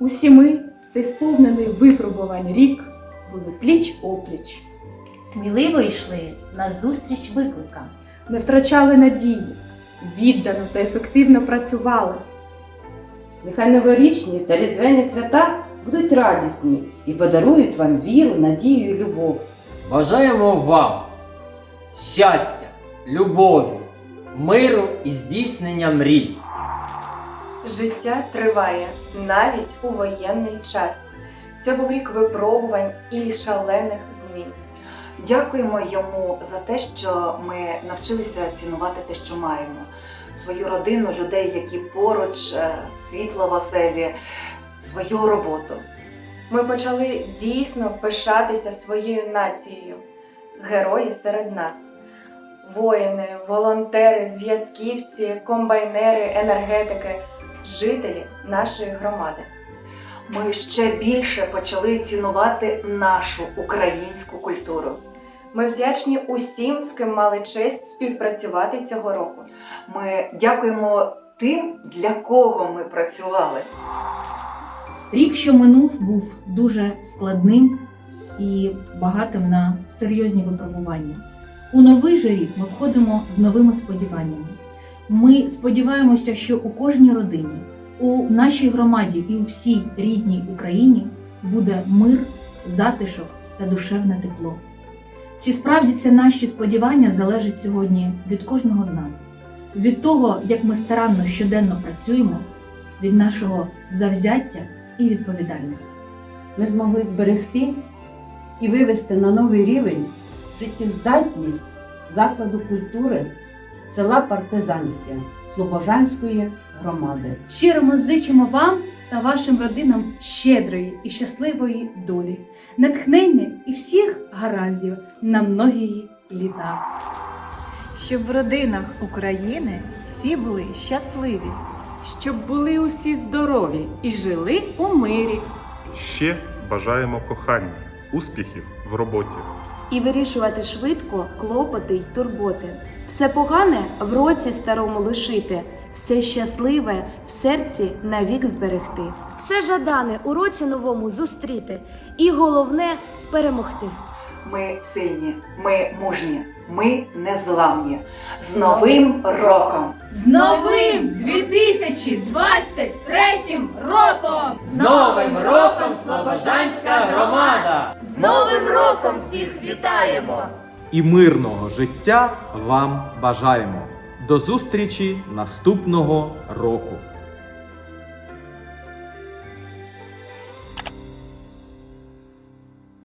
Усі ми, цей сповнений випробувань рік, були пліч опліч, Сміливо йшли назустріч викликам. не втрачали надії, віддано та ефективно працювали. Нехай новорічні та різдвяні свята будуть радісні і подарують вам віру, надію і любов. Бажаємо вам щастя, любові, миру і здійснення мрій. Життя триває навіть у воєнний час. Це був рік випробувань і шалених змін. Дякуємо йому за те, що ми навчилися цінувати те, що маємо. Свою родину, людей, які поруч, е, світло в оселі, свою роботу. Ми почали дійсно пишатися своєю нацією. Герої серед нас. Воїни, волонтери, зв'язківці, комбайнери, енергетики, жителі нашої громади. Ми ще більше почали цінувати нашу українську культуру. Ми вдячні усім, з ким мали честь співпрацювати цього року. Ми дякуємо тим, для кого ми працювали. Рік, що минув, був дуже складним і багатим на серйозні випробування. У новий же рік ми входимо з новими сподіваннями. Ми сподіваємося, що у кожній родині, у нашій громаді і у всій рідній Україні буде мир, затишок та душевне тепло. Чи справдяться наші сподівання залежить сьогодні від кожного з нас, від того, як ми старанно щоденно працюємо, від нашого завзяття і відповідальності. Ми змогли зберегти і вивести на новий рівень життєздатність закладу культури села Партизанське Слобожанської громади. Щиро ми зичимо вам та вашим родинам щедрої і щасливої долі, натхнення і всіх гараздів на многії літа. щоб в родинах України всі були щасливі. щоб були усі здорові і жили у мирі. Ще бажаємо кохання, успіхів в роботі. І вирішувати швидко клопоти й турботи. Все погане в році старому лишити, все щасливе в серці навік зберегти. Все жадане у році новому зустріти, і головне перемогти. Ми сильні, ми мужні, ми незламні. З Новим роком! З новим 2023 роком! З Новим роком Слобожанська громада! Новим роком всіх вітаємо! і мирного життя вам бажаємо. До зустрічі наступного року!